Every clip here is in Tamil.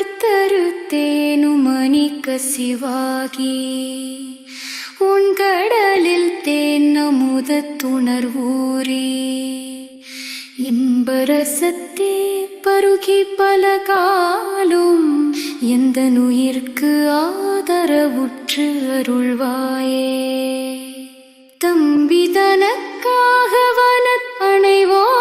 உம்பர்த்தருத்தேனு மணிக்க சிவாகி உன் கடலில் தேன் அமுதத்துணர்வூரே இம்பரசத்தே பருகி பல காலும் எந்த நுயிர்க்கு ஆதரவுற்று அருள்வாயே. தம்பி தனக்காக வனத் அணைவோனே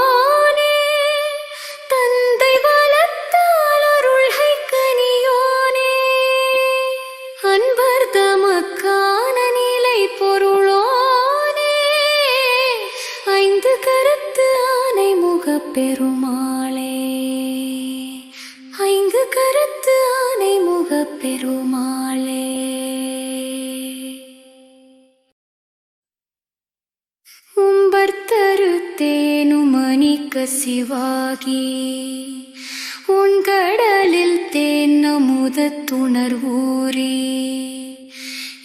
பெருமாளே ஐந்து கருத்து ஆனை முகப் பெருமாளே உம்பர்த்தருத்தேனு மணிக்க சிவாகி உன் கடலில் தேன் அமுதத்துணர்வூரே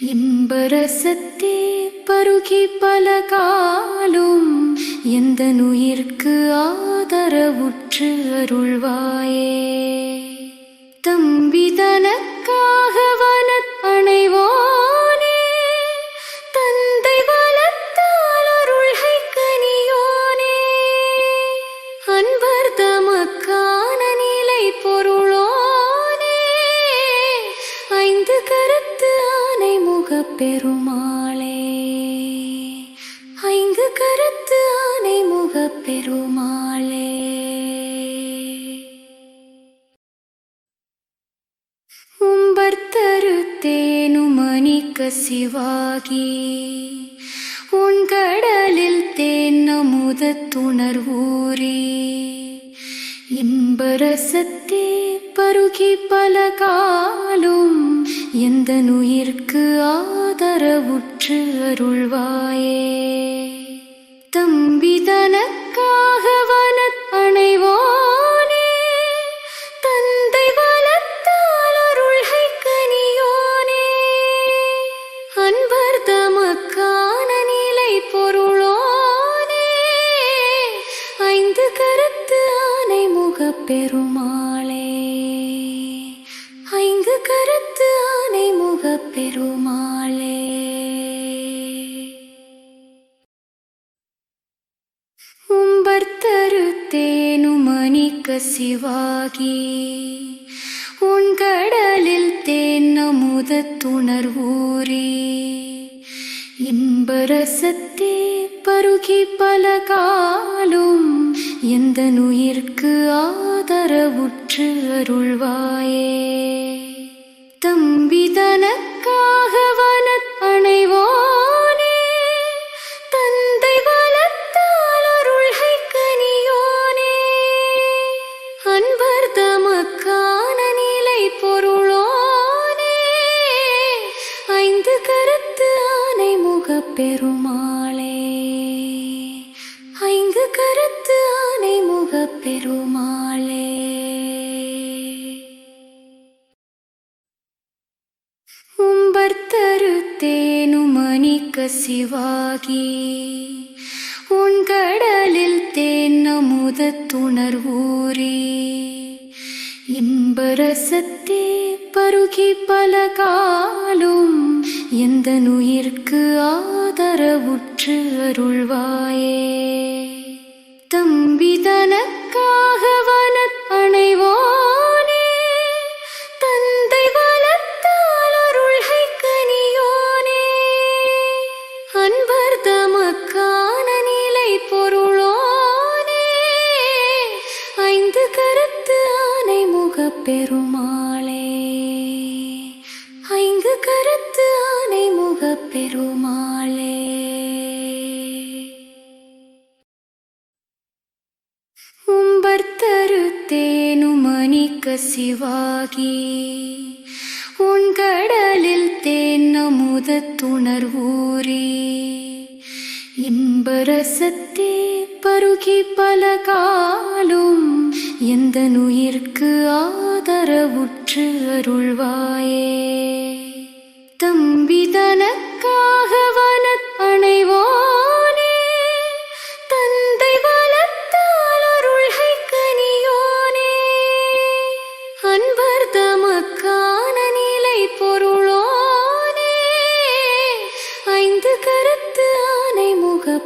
இன்பரசத்தே பருகி பல காலும் எந்த நுயிர்க்கு ஆதரவுற்று அருள்வாயே? தம்பி தனக்காக வனத் அணைவோனே பெருமாளே உம்பர்த்தருத்தேனு மணிக்க சிவாகி உன் கடலில் தேன் அமுத துணர்வூரே. இன்பரசத்தே பருகி பல காலும் எந்த நுயிர்க்கு ஆதரவுற்று அருள்வாயே. தம்பிதனக்கு எனக்காக வனத் அணைவோனே தந்தை வளர்த்தால் அருள்கை கனியோனே அன்பர் தமக்கான நிலை பொருளோனே ஐந்து கருத்து ஆனை முகப்பெருமாளே ஐந்து கருத்து ஆனை முகப் மணிக்க சிவாகி உன் கடலில் தேன் அமுத துணர்வூரே இன்பரசத்தே பருகி பல காலும் எந்த நுயிர்க்கு ஆதரவுற்று அருள்வாயே. தம்பி தனக்காக வனத் அணைவோனே பெருமாளே ஐங்கு கருத்து ஆனை முகப் பெருமாளே உம்பர்த்தருத்தேனு மணிக்க சிவாகி உன் கடலில் தேன் அமுதத்துணர்வூரே இம்பரசத்தே பருகி பல காலும் எந்த நுயிர்க்கு ஆதரவுற்று அருள்வாயே? தம்பி தனக்கு அமுதத்துணர்வூரே இம்பரசத்தே பருகி பல காலும் எந்த நுயிர்க்கு ஆதரவுற்று அருள்வாயே. தம்பி தனக்காக வன அணைவோ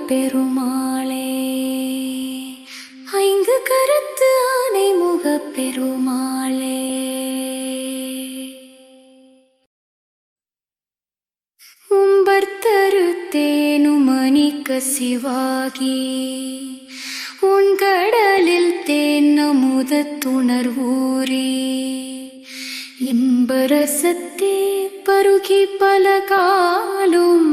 பெருமாளே ஐங்கு கருத்து ஆனை முக பெருமாளே உம்பர்த்தருத்தேனு மணிக்க சிவாகி உன் கடலில் தேன் அமுத துணர்வூரே இன்பரசத்தே பருகி பல காலும்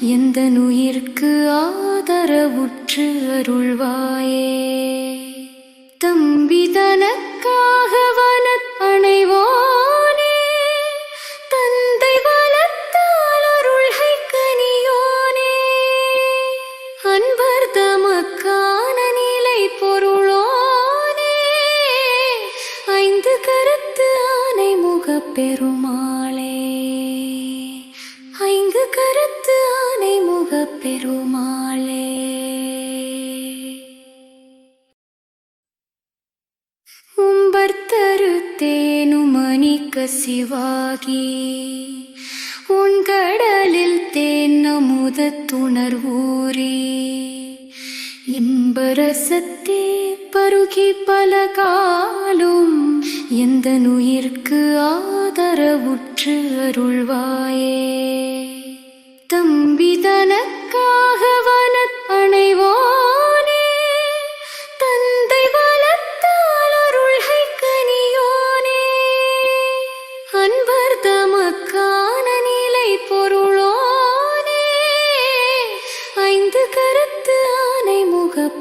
எந்த நுயிர்க்கு ஆதரவுற்று அருள்வாயே? தம்பி தனக்காக சிவாகி. உன் கடலில் தேன்னமுத தேன்னமுதத்துணர்வூரே இன்பரசத்தே பருகி பல காலும் எந்த நுயிர்க்கு ஆதரவுற்று அருள்வாயே. தம்பி தனக்காக வனத் அணைவோனே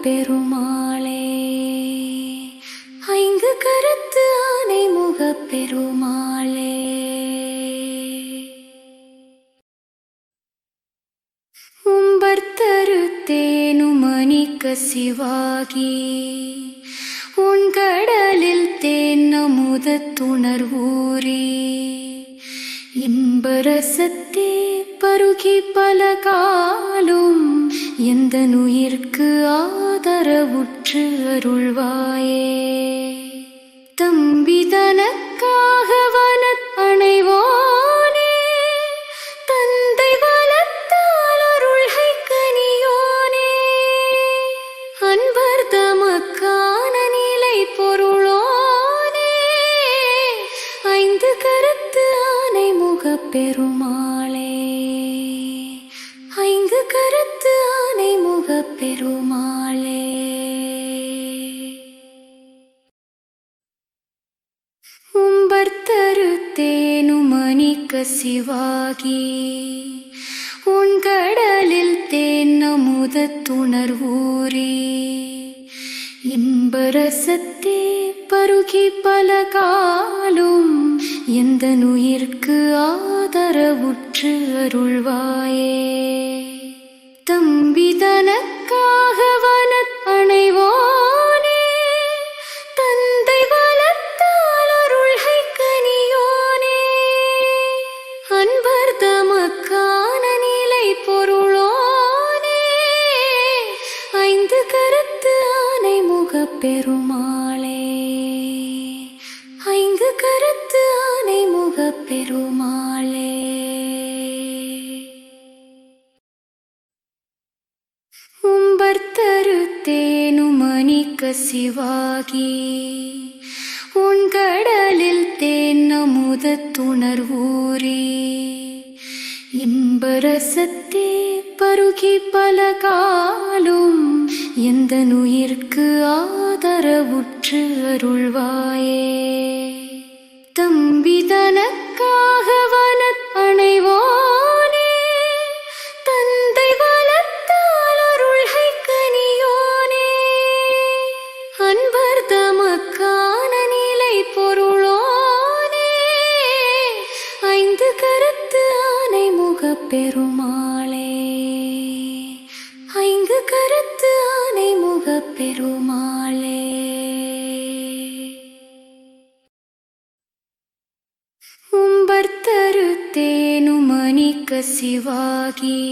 பெருமாளே. ஐந்து கருத்து ஆனை முகப் பெருமாளே. உம்பர்த்தருத்தேனுமணிக்க சிவாகி. உன் கடலில் தேன் அமுத துணர்வூரே. இன்பரசத்தே பருகி பல காலும் எந்த நுயிர்க்கு ஆ ஆதரவுற்று அருள்வாயே. தம்பி தேன்னமுதத்துணர்வூரே இன்பரசத்தே பருகி பல காலும் எந்த நுயிர்க்கு ஆதரவுற்று அருள்வாயே. தம்பி தனக்காக வனத் அணைவோனே பெருமாளே. ஐந்து கருத்து ஆனை முகப் பெருமாளே. உம்பர்த்தருத்தேனுமணிக்க சிவாகி. உன் கடலில் தேன் அமுத துணர்வூரே இன்பரசத்தே பருகி பல காலும். எந்த நுயிர்க்கு ஆதரவுற்று அருள்வாயே? தம்பி சிவாகி.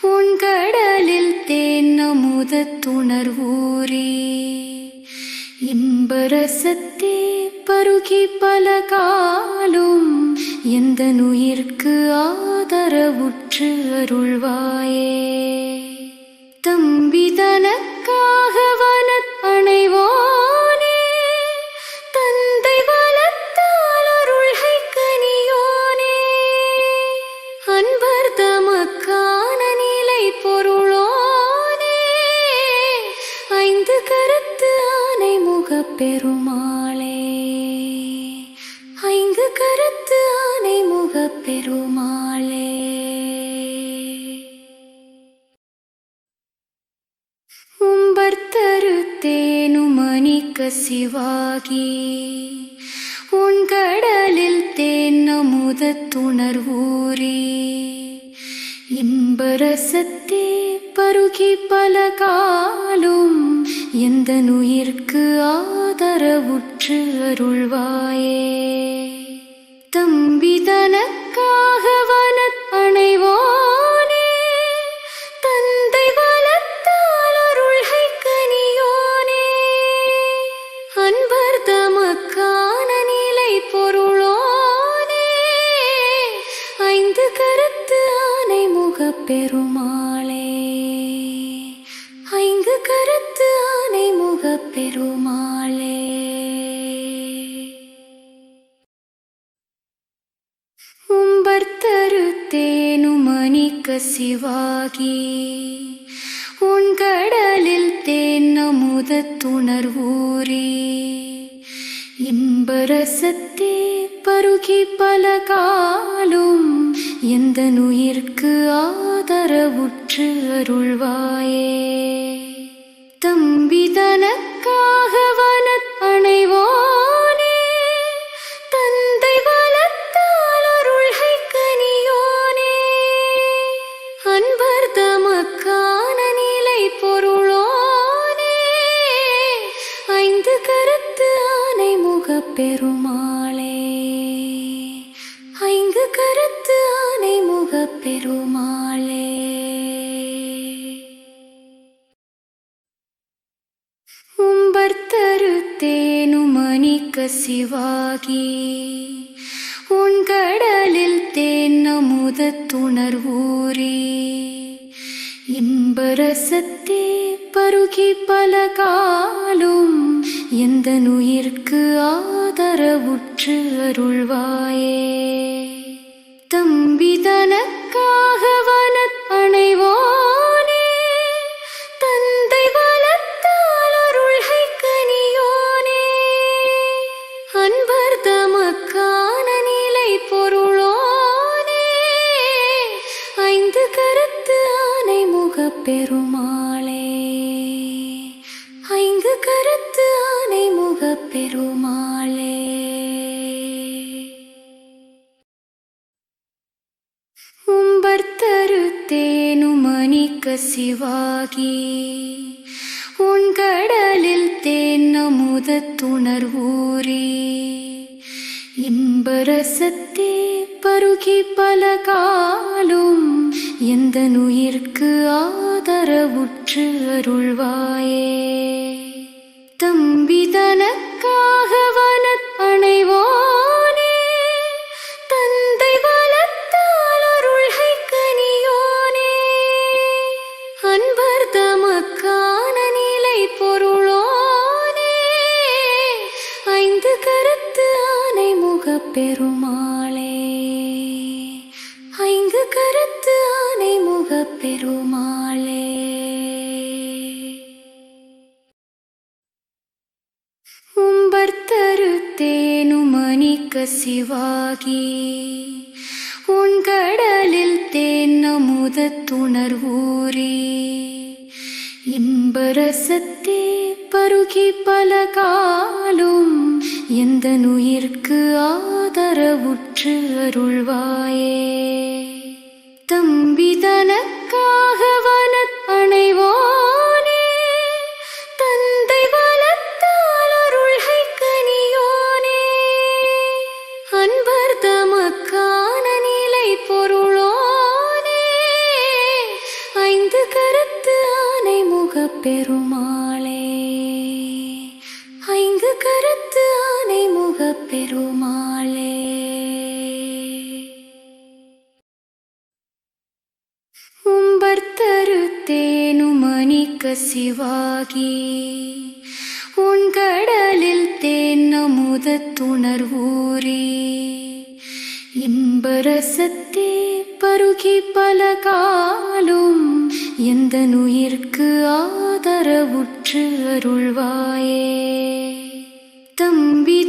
உன் கடலில் தேன்னமுதத்துணர்வூரே இன்பரசத்தே பருகி பல காலும் எந்த நுயிர்க்கு ஆதரவுற்று அருள்வாயே. தம்பி தனக்காக வனத் அணைவோனே ஆனை பெருமாளே. ஐங்கு கருத்து ஆனை முகப் பெருமாளே. உம்பர்த்தரு தேனுமணிக்க சிவாகி உன் கடலில் தேன் அமுத தேன்னமுதத்துணர்வூரே இன்பரசத்தே பருகி பல காலும் எந்த நுயிர்க்கு ஆதரவுற்று அருள்வாயே? தம்பிதா சிவாகி உன் கடலில் தேன்னமுதத்துணர்வூரே இன்பரசத்தே பருகி பல காலும் எந்த நுயிர்க்கு ஆதரவுற்று அருள்வாயே. தம்பி தனக்காக வன அணைவோ ஐந்து கருத்து ஆனை முகப்பெருமாளே. ஐந்து கருத்து ஆனை முகப்பெருமாளே. உம்பர்த்தருத்தேனு மணிக்க சிவாகி உன் கடலில் தேன் அமுத துணர்வூரே இன்பரசத்தே பருகி பல காலும் எந்த நுயிர்க்கு ஆதரவுற்று அருள்வாயே? தேனுமணிக்க சிவாகி. உன் கடலில் தேன் அமுத துணர்வூரே இம்பரசத்தே பருகி பல காலும் எந்த நுயிர்க்கு ஆதரவுற்று அருள்வாயே. தம்பி தனக்காக வன அணைவோனே ஆனை பெருமாளே ஐந்து கருத்து ஆனை முகப் பெருமாளே உம்பர்த்தரு தேனுமணிக்க சிவாகி உன் கடலில் தேன் அமுத துணர்வூரே இன்பரசத்தே பருகி பல காலும் எந்த நுயிர்க்கு ஆதரவுற்று அருள்வாயே? தம்பி தனக்காக வனத் அணைவானே தந்தை வளர்த்தால் அருள்கை கனியோனே. அன்பர் தமக்கான நிலை பொருளோனே ஐந்து கருத்து ஆனை முகப்பெருமா பெருமாளே. உம்பர்த்தரு தேனுமணிக்க சிவாகி உன் கடலில் தேன்னமுதத்துணர்வூரே இம்பரசத்தே பருகி பல காலும் எந்த நுயிர்க்கு ஆதரவுற்று அருள்வாயே. தம்பி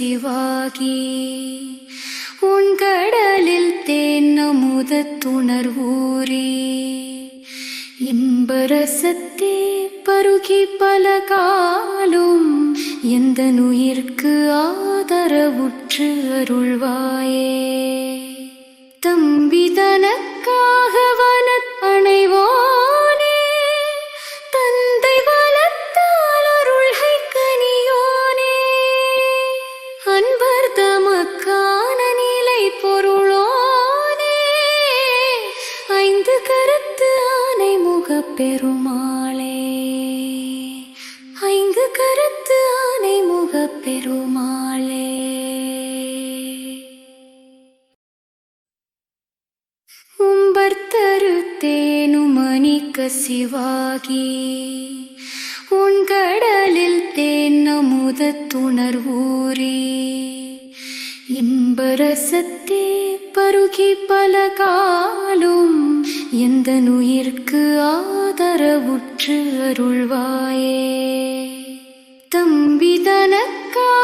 சிவாகி. உன் கடலில் தேன்னமுத துணர்வூரே. இன்பரசத்தே பருகி பல காலும் எந்த நுயிர்க்கு ஆதரவுற்று அருள்வாயே. தம்பி தனக்காக வனப்பணைவோனே முகப் பெருமாளே உம்பர்த்தருத்தேனுமணிக்க சிவாகி உன் கடலில் தேன் அமுத துணர்வூரே இன்பரசத்தே பருகி பல காலும் எந்த நுயிர்க்கு ஆதரவுற்று அருள்வாயே. தம்பி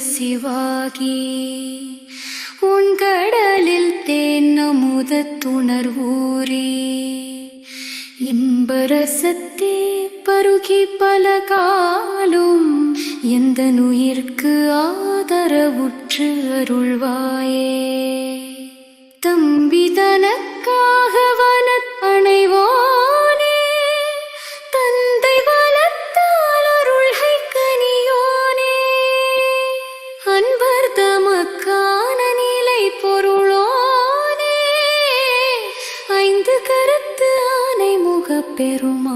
சிவாகி உன் கடலில் தேன்னமுத துணர்வூரே. இன்பரசத்தே பருகி பல காலும் எந்த நுயிர்க்கு ஆதரவுற்று அருள்வாயே. தம்பி தனக்காக பெருமா